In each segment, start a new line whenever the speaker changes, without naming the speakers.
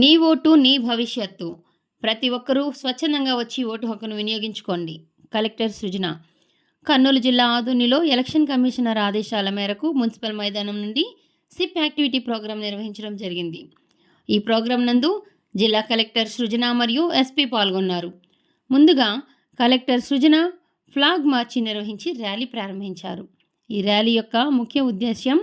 నీ ఓటు నీ భవిష్యత్తు. ప్రతి ఒక్కరూ స్వచ్ఛందంగా వచ్చి ఓటు హక్కును వినియోగించుకోండి. కలెక్టర్ సృజన. కర్నూలు జిల్లా ఆధునిలో ఎలక్షన్ కమిషనర్ ఆదేశాల మేరకు మున్సిపల్ మైదానం నుండి సిప్ యాక్టివిటీ ప్రోగ్రాం నిర్వహించడం జరిగింది. ఈ ప్రోగ్రాం నందు జిల్లా కలెక్టర్ సృజన మరియు ఎస్పీ పాల్గొన్నారు. ముందుగా కలెక్టర్ సృజన ఫ్లాగ్ మార్చి నిర్వహించి ర్యాలీ ప్రారంభించారు. ఈ ర్యాలీ యొక్క ముఖ్య ఉద్దేశ్యం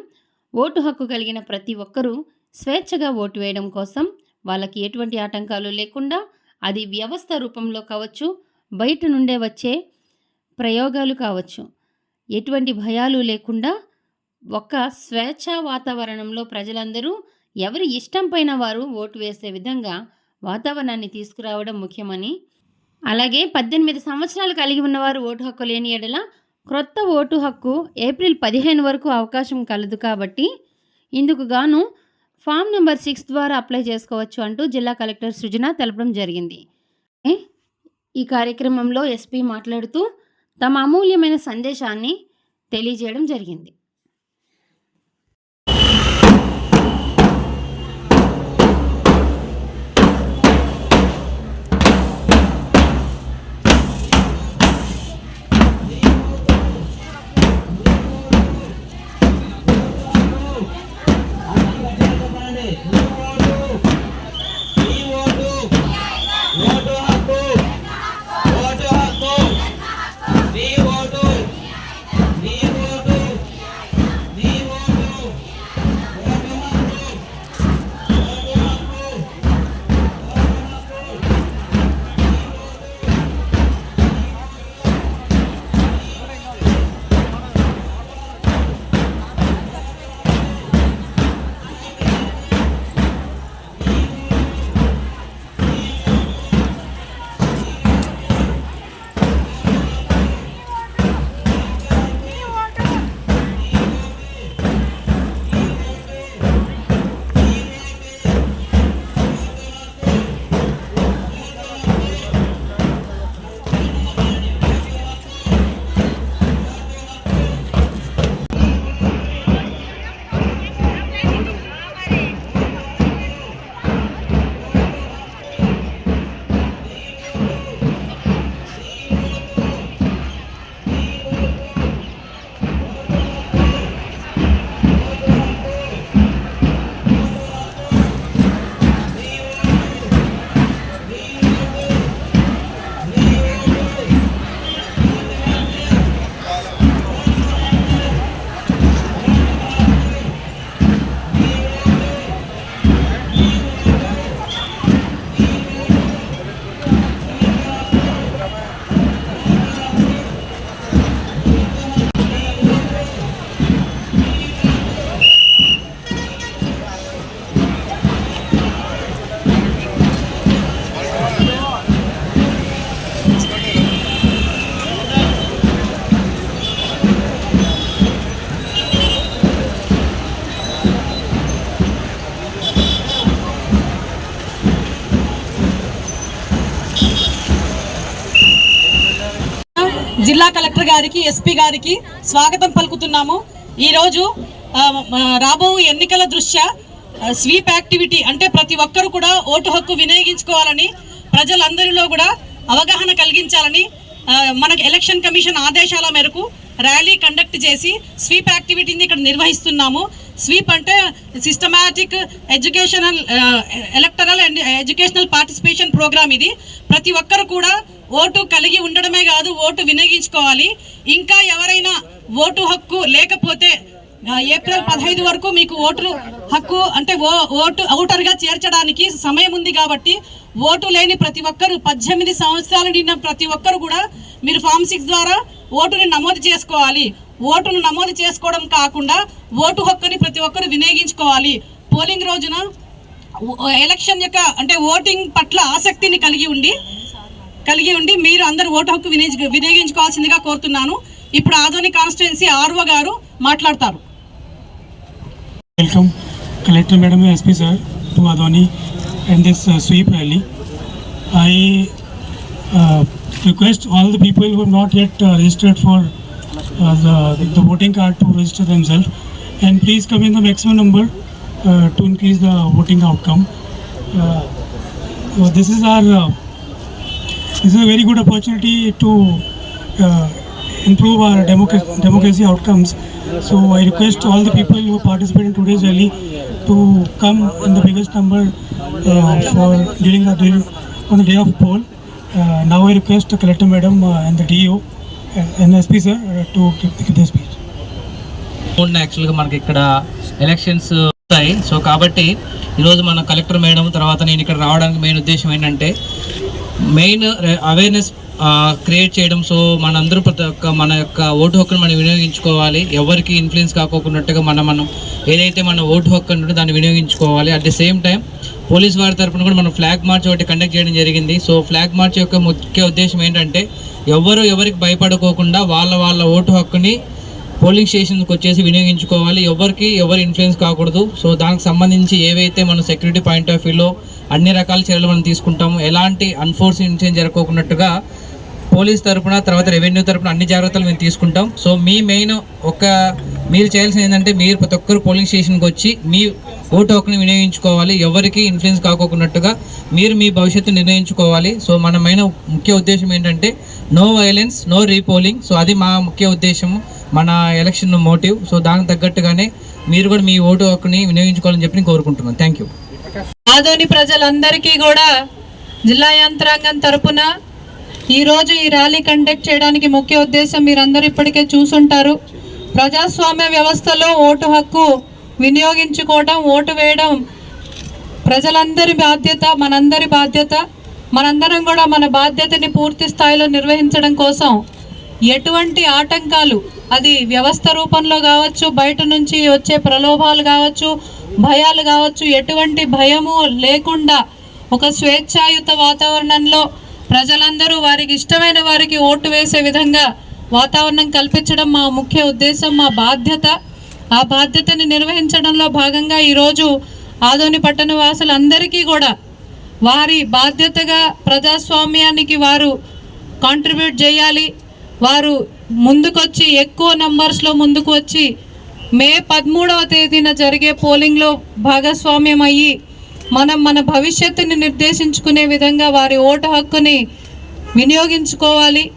ఓటు హక్కు కలిగిన ప్రతి ఒక్కరూ స్వేచ్ఛగా ఓటు వేయడం కోసం వాళ్ళకి ఎటువంటి ఆటంకాలు లేకుండా అది వ్యవస్థ రూపంలో కావచ్చు బయట నుండే వచ్చే ప్రయోగాలు కావచ్చు. ఎటువంటి భయాలు లేకుండా ఒక స్వేచ్ఛ వాతావరణంలో ప్రజలందరూ ఎవరి ఇష్టం పైన వారు ఓటు వేసే విధంగా వాతావరణాన్ని తీసుకురావడం ముఖ్యమని అలాగే పద్దెనిమిది సంవత్సరాలు కలిగి ఉన్నవారు ఓటు హక్కు లేని ఎడల క్రొత్త ఓటు హక్కు ఏప్రిల్ పదిహేను వరకు అవకాశం కలదు కాబట్టి ఇందుకు గాను ఫామ్ నెంబర్ సిక్స్ ద్వారా అప్లై చేసుకోవచ్చు అంటూ జిల్లా కలెక్టర్ సృజన తెలపడం జరిగింది. ఈ కార్యక్రమంలో ఎస్పీ మాట్లాడుతూ తమ అమూల్యమైన సందేశాన్ని తెలియజేయడం జరిగింది.
జిల్లా కలెక్టర్ గారికి ఎస్పీ గారికి స్వాగతం పలుకుతున్నాము. ఈరోజు రాబో ఎన్నికల దృష్ట్యా స్వీప్ యాక్టివిటీ అంటే ప్రతి ఒక్కరు కూడా ఓటు హక్కు వినియోగించుకోవాలని ప్రజలందరిలో కూడా అవగాహన కలిగించాలని మనకు ఎలక్షన్ కమిషన్ ఆదేశాల మేరకు ర్యాలీ కండక్ట్ చేసి స్వీప్ యాక్టివిటీని ఇక్కడ నిర్వహిస్తున్నాము. స్వీప్ అంటే systematic educational electoral and educational participation programme ఇది. ప్రతి ఒక్కరు కూడా ఓటు కలిగి ఉండడమే కాదు ఓటు వినియోగించుకోవాలి. ఇంకా ఎవరైనా ఓటు హక్కు లేకపోతే ఏప్రిల్ పదహైదు వరకు మీకు ఓటు హక్కు అంటే ఓ ఓటు ఓటర్గా చేర్చడానికి సమయం ఉంది కాబట్టి ఓటు లేని ప్రతి ఒక్కరు పద్దెనిమిది సంవత్సరాలు నిన్న ప్రతి ఒక్కరు కూడా మీరు ఫామ్ సిక్స్ ద్వారా ఓటుని నమోదు చేసుకోవాలి. ఓటును నమోదు చేసుకోవడం కాకుండా ఓటు హక్కుని ప్రతి ఒక్కరు వినియోగించుకోవాలి. పోలింగ్ రోజున ఓ- ఎలక్షన్ యొక్క అంటే ఓటింగ్ పట్ల ఆసక్తిని కలిగి ఉండి కలిగి ఉండి మీరు అందరూ ఓటు హక్కు వినియోగ వినియోగించుకోవాల్సిందిగా కోరుతున్నాను. ఇప్పుడు ఆధోని కాన్స్టిట్యున్సీ ఆర్వో గారు మాట్లాడతారు.
Welcome collector madam SP sir to Adoni and this sweep rally I request all the people who not at registered far the voting card to register them self and please come in the maximum number to increase the voting outcome this is or this is very good opportunity to improve our democracy democracy outcomes so I request all the people you participate in today's early to come in the biggest number for during the on the day of poll now I request collector madam and the DO and SP sir to
speech యాక్చువల్గా మనకి ఇక్కడ elections వస్తాయి. So కాబట్టి ఈరోజు మన collector madam తర్వాత నేను ఇక్కడ రావడానికి మెయిన్ ఉద్దేశం ఏంటంటే మెయిన్ అవేర్నెస్ క్రియేట్ చేయడం. సో మనందరూ ప్రతి ఒక్క మన యొక్క ఓటు హక్కును మనం వినియోగించుకోవాలి. ఎవరికి ఇన్ఫ్లుయెన్స్ కాకోకున్నట్టుగా మనం మనం ఏదైతే మన ఓటు హక్కు ఉంటుందో దాన్ని వినియోగించుకోవాలి. At the same time police వారి తరపున కూడా మనం ఫ్లాగ్ మార్చ్ ఒకటి కండక్ట్ చేయడం జరిగింది. సో ఫ్లాగ్ మార్చ్ యొక్క ముఖ్య ఉద్దేశం ఏంటంటే ఎవరు ఎవరికి భయపడుకోకుండా వాళ్ళ వాళ్ళ ఓటు హక్కుని పోలింగ్ స్టేషన్కి వచ్చేసి వినియోగించుకోవాలి. ఎవరికి ఎవరు ఇన్ఫ్లుయెన్స్ కాకూడదు. సో దానికి సంబంధించి ఏవైతే మన సెక్యూరిటీ పాయింట్ ఆఫ్ వ్యూలో అన్ని రకాల చర్యలు మనం తీసుకుంటాము ఎలాంటి అన్ఫోర్స్ ఇన్సిడెంట్ జరుపుకోకున్నట్టుగా పోలీస్ తరపున తర్వాత రెవెన్యూ తరపున అన్ని జాగ్రత్తలు మేము తీసుకుంటాం. సో మీ మెయిన్ ఒక మీరు చేయాల్సింది ఏంటంటే మీరు ప్రతి ఒక్కరు పోలింగ్ స్టేషన్కి వచ్చి మీ ఓటు హక్కుని వినియోగించుకోవాలి. ఎవరికి ఇన్ఫ్లుయెన్స్ కాకోకున్నట్టుగా మీరు మీ భవిష్యత్తు నిర్ణయించుకోవాలి. సో మన మెయిన్ ముఖ్య ఉద్దేశం ఏంటంటే no violence no repolling so అది మా ముఖ్య ఉద్దేశము. మన ఎలక్షన్ మోటివ్ సో దానికి తగ్గట్టుగానే మీరు కూడా మీ ఓటు హక్కుని వినియోగించుకోవాలని చెప్పి నేను కోరుకుంటున్నాను. థ్యాంక్ యూ
ఆదోని ప్రజలందరికీ కూడా జిల్లా యంత్రాంగం తరపున ఈరోజు ఈ ర్యాలీ కండక్ట్ చేయడానికి ముఖ్య ఉద్దేశం మీరందరూ ఇప్పటికే చూసుంటారు. ప్రజాస్వామ్య వ్యవస్థలో ఓటు హక్కు వినియోగించుకోవడం ఓటు వేయడం ప్రజలందరి బాధ్యత మనందరి బాధ్యత. మనందరం కూడా మన బాధ్యతని పూర్తి స్థాయిలో నిర్వహించడం కోసం ఎటువంటి ఆటంకాలు అది వ్యవస్థ రూపంలో కావచ్చు బయట నుంచి వచ్చే ప్రలోభాలు కావచ్చు భయాలు కావచ్చు ఎటువంటి భయము లేకుండా ఒక స్వేచ్ఛాయుత వాతావరణంలో ప్రజలందరూ వారికి ఇష్టమైన వారికి ఓటు వేసే విధంగా వాతావరణం కల్పించడం మా ముఖ్య ఉద్దేశం మా బాధ్యత. ఆ బాధ్యతని నిర్వహించడంలో భాగంగా ఈరోజు ఆదోని పట్టణ వాసులందరికీ కూడా వారి బాధ్యతగా ప్రజాస్వామ్యానికి వారు కాంట్రిబ్యూట్ చేయాలి. వారు ముందుకొచ్చి ఎక్కువ నంబర్స్లో ముందుకు వచ్చి మే పదమూడవ తేదీన జరిగే పోలింగ్లో భాగస్వామ్యం అయ్యి మనం మన భవిష్యత్తుని నిర్దేశించుకునే విధంగా వారి ఓటు హక్కుని వినియోగించుకోవాలి.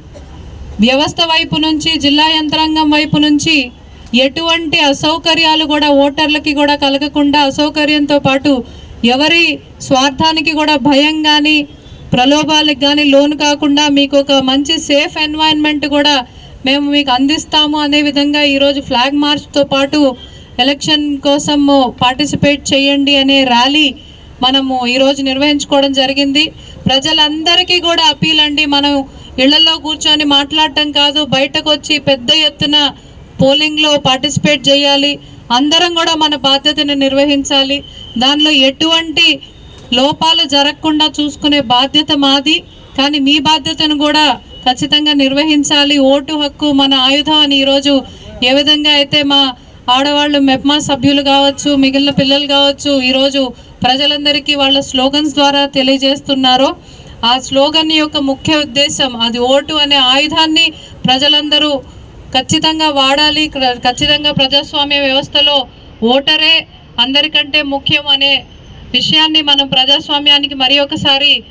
వ్యవస్థ వైపు నుంచి జిల్లా యంత్రాంగం వైపు నుంచి ఎటువంటి అసౌకర్యాలు కూడా ఓటర్లకి కూడా కలగకుండా అసౌకర్యంతో పాటు ఎవరి స్వార్థానికి కూడా భయం కానీ ప్రలోభాలకు కానీ లోను కాకుండా మీకు ఒక మంచి సేఫ్ ఎన్వైరన్మెంట్ కూడా మేము మీకు అందిస్తాము అనే విధంగా ఈరోజు ఫ్లాగ్ మార్చ్తో పాటు ఎలక్షన్ కోసము పార్టిసిపేట్ చేయండి అనే ర్యాలీ మనము ఈరోజు నిర్వహించుకోవడం జరిగింది. ప్రజలందరికీ కూడా అపీల్ అండి. మనం ఇళ్ళలో కూర్చొని మాట్లాడటం కాదు బయటకు వచ్చి పెద్ద ఎత్తున పోలింగ్లో పార్టిసిపేట్ చేయాలి. అందరం కూడా మన బాధ్యతను నిర్వహించాలి. దానిలో ఎటువంటి లోపాలు జరగకుండా చూసుకునే బాధ్యత మాది. కానీ మీ బాధ్యతను కూడా ఖచ్చితంగా నిర్వహించాలి. ఓటు హక్కు మన ఆయుధం అని ఈరోజు ఏ విధంగా అయితే మా ఆడవాళ్ళు మెప్మా సభ్యులు కావచ్చు మిగిలిన పిల్లలు కావచ్చు ఈరోజు ప్రజలందరికీ వాళ్ళ స్లోగన్స్ ద్వారా తెలియజేస్తున్నారో ఆ స్లోగన్ యొక్క ముఖ్య ఉద్దేశం అది ఓటు అనే ఆయుధాన్ని ప్రజలందరూ ఖచ్చితంగా వాడాలి. క్ర- ఖచ్చితంగా ప్రజాస్వామ్య వ్యవస్థలో ఓటరే అందరికంటే ముఖ్యం అనే విషయాన్ని మనం ప్రజాస్వామ్యానికి మరి ఒకసారి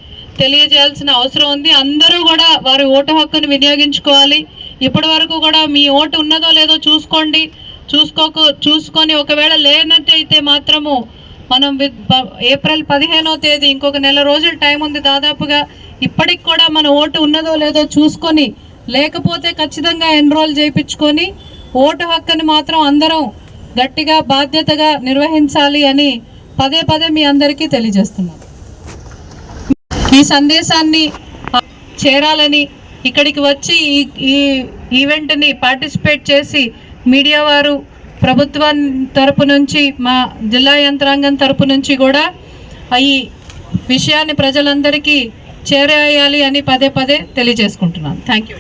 తెలియజేయాల్సిన అవసరం ఉంది. అందరూ కూడా వారి ఓటు హక్కును వినియోగించుకోవాలి. ఇప్పటి వరకు కూడా మీ ఓటు ఉన్నదో లేదో చూసుకోండి. చూసుకోకు చూసుకొని ఒకవేళ లేనట్టయితే మాత్రము మనం ఏప్రిల్ పదిహేనో తేదీ ఇంకొక నెల రోజులు టైం ఉంది దాదాపుగా. ఇప్పటికి కూడా మన ఓటు ఉన్నదో లేదో చూసుకొని లేకపోతే ఖచ్చితంగా ఎన్రోల్ చేయించుకొని ఓటు హక్కుని మాత్రం అందరం గట్టిగా బాధ్యతగా నిర్వహించాలి అని పదే పదే మీ అందరికీ తెలియజేస్తున్నాను ఈ సందేశాన్ని చేరాలని ఇక్కడికి వచ్చి ఈ ఈ ఈవెంట్ని పార్టిసిపేట్ చేసి మీడియా వారు ప్రభుత్వం తరపు నుంచి మా జిల్లా యంత్రాంగం తరపు నుంచి కూడా ఈ విషయాన్ని ప్రజలందరికీ చేరేయాలి అని పదే పదే తెలియజేసుకుంటున్నాను. Thank you